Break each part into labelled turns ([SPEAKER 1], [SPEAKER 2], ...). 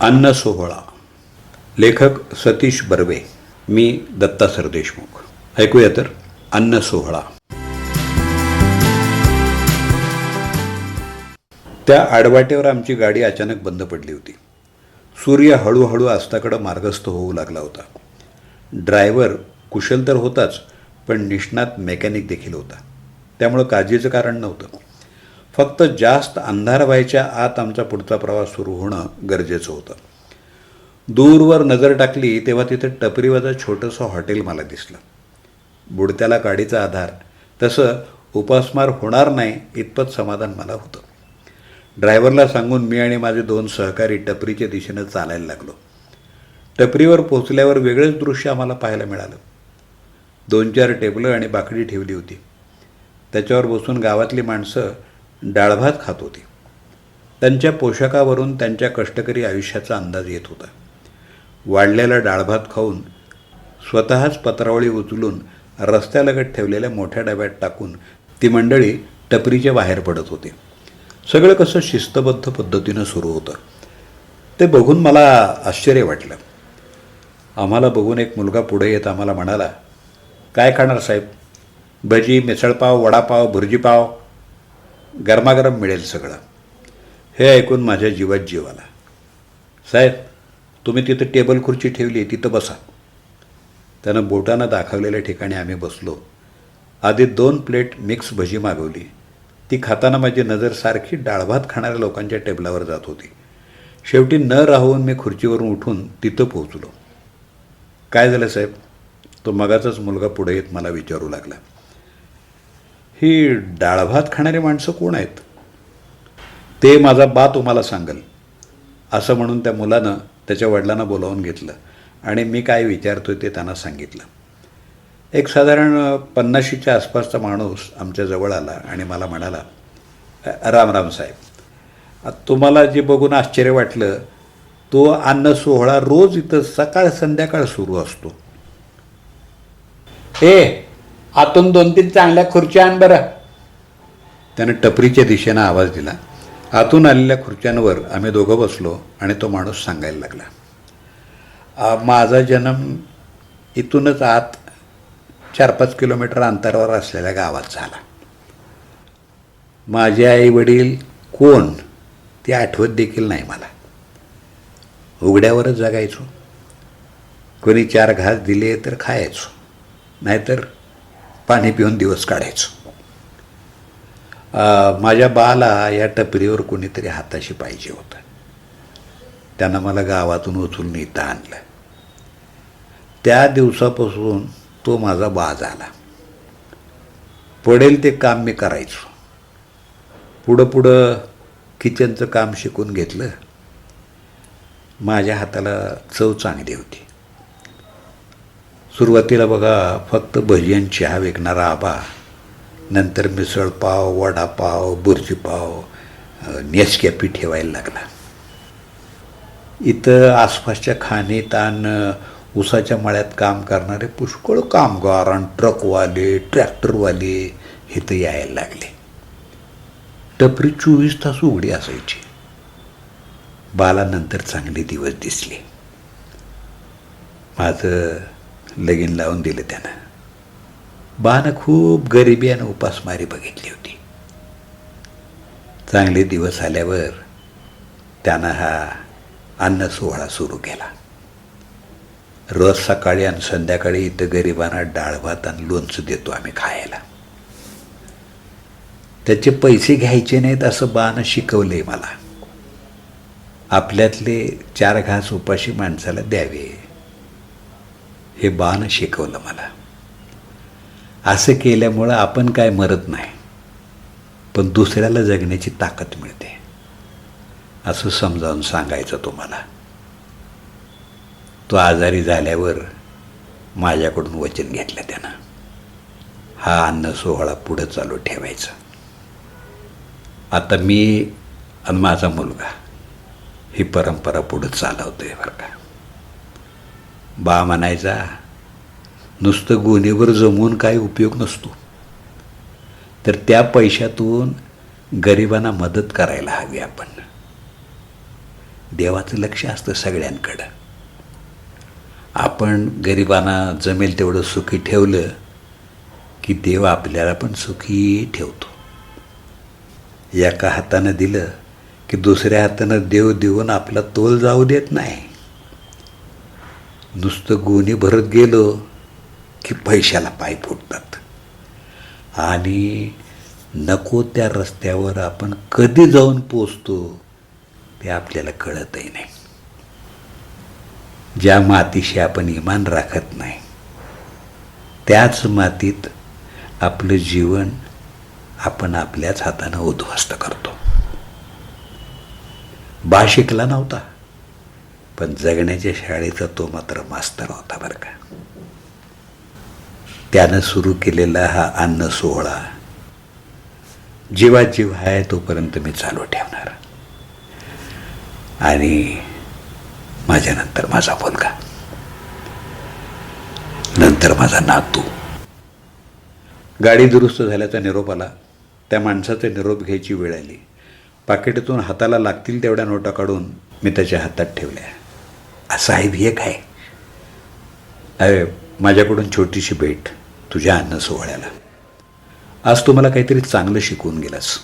[SPEAKER 1] अन्न सोहळा. लेखक सतीश बर्वे. मी दत्ता सरदेशमुख. ऐकूया तर अन्न सोहळा. त्या आडवाटेवर आमची गाडी अचानक बंद पडली होती. सूर्य हळूहळू आस्ताकडं मार्गस्थ होऊ लागला होता. ड्रायव्हर कुशल तर होताच पण निष्णात मेकॅनिक देखील होता. त्यामुळं काळजीचं कारण नव्हतं. फक्त जास्त अंधार व्हायच्या आत आमचा पुढचा प्रवास सुरू होणं गरजेचं होतं. दूरवर नजर टाकली तेव्हा तिथे टपरीवजा छोटंसं हॉटेल मला दिसलं. बुडत्याला गाडीचा आधार. तसं उपासमार होणार नाही इतपत समाधान मला होतं. ड्रायव्हरला सांगून मी आणि माझे दोन सहकारी टपरीच्या दिशेनं चालायला लागलो. टपरीवर पोचल्यावर वेगळंच दृश्य आम्हाला पाहायला मिळालं. दोन चार टेबलं आणि बाकडी ठेवली होती. त्याच्यावर बसून गावातली माणसं डाळभात खात होती. त्यांच्या पोशाखावरून त्यांच्या कष्टकरी आयुष्याचा अंदाज येत होता. वाढलेला डाळभात खाऊन स्वतःच पत्रावळी उचलून रस्त्यालगत ठेवलेल्या मोठ्या डब्यात टाकून ती मंडळी टपरीच्या बाहेर पडत होती. सगळं कसं शिस्तबद्ध पद्धतीनं सुरू होतं. ते बघून मला आश्चर्य वाटलं. आम्हाला बघून एक मुलगा पुढे येत आम्हाला म्हणाला काय खाणार साहेब? भजी मिसळपाव वडापाव भुर्जीपाव गरमागरम मिळेल सगळं. हे ऐकून माझ्या जीवात जीव आला. साहेब तुम्ही तिथं टेबल खुर्ची ठेवली तिथं बसा. त्यानं बोटानं दाखवलेल्या ठिकाणी आम्ही बसलो. आधी दोन प्लेट मिक्स भजी मागवली. ती खाताना माझी नजर सारखी डाळभात खाणाऱ्या लोकांच्या टेबलावर जात होती. शेवटी न राहून मी खुर्चीवरून उठून तिथं पोहोचलो. काय झालं साहेब? तो मगाचाच मुलगा पुढे येत मला विचारू लागला. ही डाळभात खाणारी माणसं कोण आहेत? ते माझा बा तुम्हाला सांगल. असं म्हणून त्या मुलानं त्याच्या वडिलांना बोलावून घेतलं. आणि मी काय विचारतोय ते त्यांना सांगितलं. एक साधारण पन्नाशीच्या आसपासचा माणूस आमच्याजवळ आला आणि मला म्हणाला राम राम साहेब. तुम्हाला जे बघून आश्चर्य वाटलं तो अन्न सोहळा रोज इथं सकाळ संध्याकाळ सुरू असतो. ए आतून दोन तीन चांगल्या खुर्च्या आण बरं. त्यानं टपरीच्या दिशेनं आवाज दिला. आतून आलेल्या खुर्च्यांवर आम्ही दोघं बसलो आणि तो माणूस सांगायला लागला. माझा जन्म इथूनच आत चार पाच किलोमीटर अंतरावर असलेल्या गावात झाला. माझे आई वडील कोण ते आठवत देखील नाही मला. उघड्यावरच जगायचो. कोणी चार घास दिले तर खायचो. नाहीतर पाणी पिऊन दिवस काढायचो. माझ्या बाला या टपरीवर कोणीतरी हाताशी पाहिजे होतं. त्यानं मला गावातून उचलून इथं आणलं. त्या दिवसापासून तो माझा बा झाला. पडेल ते काम मी करायचो. पुढं पुढं किचनचं काम शिकून घेतलं. माझ्या हाताला चव चांगली होती. सुरुवातीला बघा फक्त भजन चहा विकणारा आबा नंतर मिसळपाव वडापाव बुर्जीपाव नेसकॅपी ठेवायला लागला. इथं आसपासच्या खाणीत ताण उसाच्या मळ्यात काम करणारे पुष्कळ कामगार आणि ट्रकवाले ट्रॅक्टरवाले इथं यायला लागले. टपरी चोवीस तास उघडी असायची. बाला नंतर चांगले दिवस दिसले. माझं लगीन लावून दिलं त्यानं. बानं खूप गरिबी आणि उपासमारी बघितली होती. चांगले दिवस आल्यावर त्यानं हा अन्न सोहळा सुरू केला. रोज सकाळी आणि संध्याकाळी इथं गरिबांना डाळ भात आणि लोणचं देतो आम्ही खायला. त्याचे पैसे घ्यायचे नाहीत असं बानं शिकवलंय मला. आपल्यातले चार घास उपाशी माणसाला द्यावे. हे बाण शिकवलं मला. असं केल्यामुळं आपण काय मरत नाही पण दुसऱ्याला जगण्याची ताकद मिळते. असं समजावून सांगायचं तुम्हाला. तो आजारी झाल्यावर माझ्याकडून वचन घेतलं त्यानं. हा अन्न सोहळा पुढं चालू ठेवायचा. आता मी आणि माझा मुलगा ही परंपरा पुढं चालवतो आहे बरं का. बा म्हणायचा नुसतं गुन्हेवर जमवून काही उपयोग नसतो. तर त्या पैशातून गरिबांना मदत करायला हवी आपण. देवाचं लक्ष असतं सगळ्यांकडं. आपण गरिबांना जमेल तेवढं सुखी ठेवलं की देव आपल्याला पण सुखी ठेवतो. एका हातानं दिलं की दुसऱ्या हातानं देव देऊन आपला तोल जाऊ देत नाही. नुसतं गोणी भरत गेलो की पैशाला पाय फुटतात आणि नको त्या रस्त्यावर आपण कधी जाऊन पोचतो ते आपल्याला कळतही नाही. ज्या मातीशी आपण इमान राखत नाही त्याच मातीत आपलं जीवन आपण आपल्याच हातानं उद्ध्वस्त करतो. बा शिकला नव्हता? पण जगण्याच्या शाळेचा तो मात्र मास्तर होता बरं का. त्यानं सुरू केलेला हा अन्न सोहळा जीवा जीव आहे तोपर्यंत मी चालू ठेवणार. आणि माझ्यानंतर माझा मुलगा. नंतर माझा नातू. गाडी दुरुस्त झाल्याचा निरोप आला. त्या माणसाचा निरोप घ्यायची वेळ आली. पाकिटातून हाताला लागतील तेवढ्या नोटा काढून मी त्याच्या हातात ठेवल्या. साहेब हे काय अरे माझ्याकडून छोटीशी भेट तुझ्या अन्न सोहळ्याला. आज तू मला काहीतरी चांगलं शिकवून गेलास.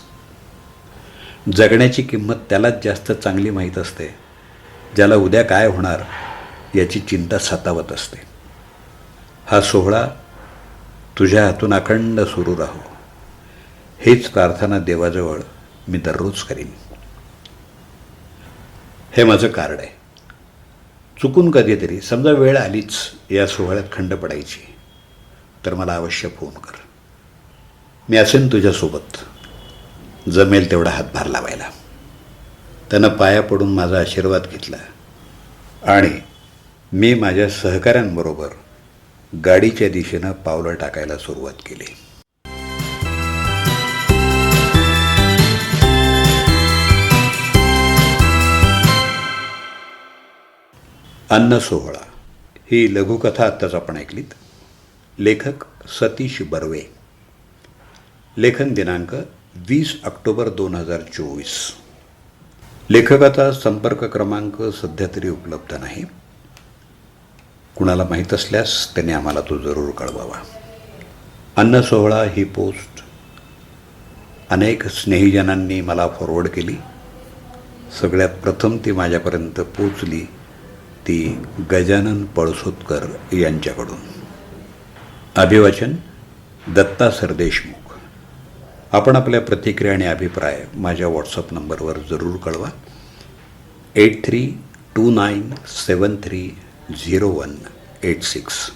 [SPEAKER 1] जगण्याची किंमत त्यालाच जास्त चांगली माहीत असते. ज्याला उद्या काय होणार याची चिंता सतावत असते. हा सोहळा तुझ्या हातून अखंड सुरू राहो. हेच प्रार्थना देवाजवळ मी दररोज करीन. हे माझं कार्ड आहे. चुकून कधीतरी समजा वेळ आलीच या सोहळ्यात खंड पडायची तर मला अवश्य फोन कर. मी असेन तुझ्यासोबत. जमेल तेवढा हातभार लावायला. त्यानं पाया पडून माझा आशीर्वाद घेतला. आणि मी माझ्या सहकाऱ्यांबरोबर गाडीच्या दिशेनं पावलं टाकायला सुरुवात केली. अन्न सोहळा. ही लघुकथा आत्ताच आपण ऐकलीत. लेखक सतीश बर्वे. लेखन दिनांक वीस ऑक्टोबर दोन हजार चोवीस. लेखकाचा संपर्क क्रमांक सध्या तरी उपलब्ध नाही. कुणाला माहीत असल्यास त्याने आम्हाला तो जरूर कळवावा. अन्न सोहळा ही पोस्ट अनेक स्नेहीजनांनी मला फॉरवर्ड केली. सगळ्यात प्रथम ती माझ्यापर्यंत पोचली. ती गजानन पळसोतकर यांच्याकडून. अभिवाचन दत्ता सरदेशमुख. आपण आपल्या प्रतिक्रिया आणि अभिप्राय माझ्या व्हॉट्सअप नंबरवर जरूर कळवा. Eight three two nine seven three zero one eight six.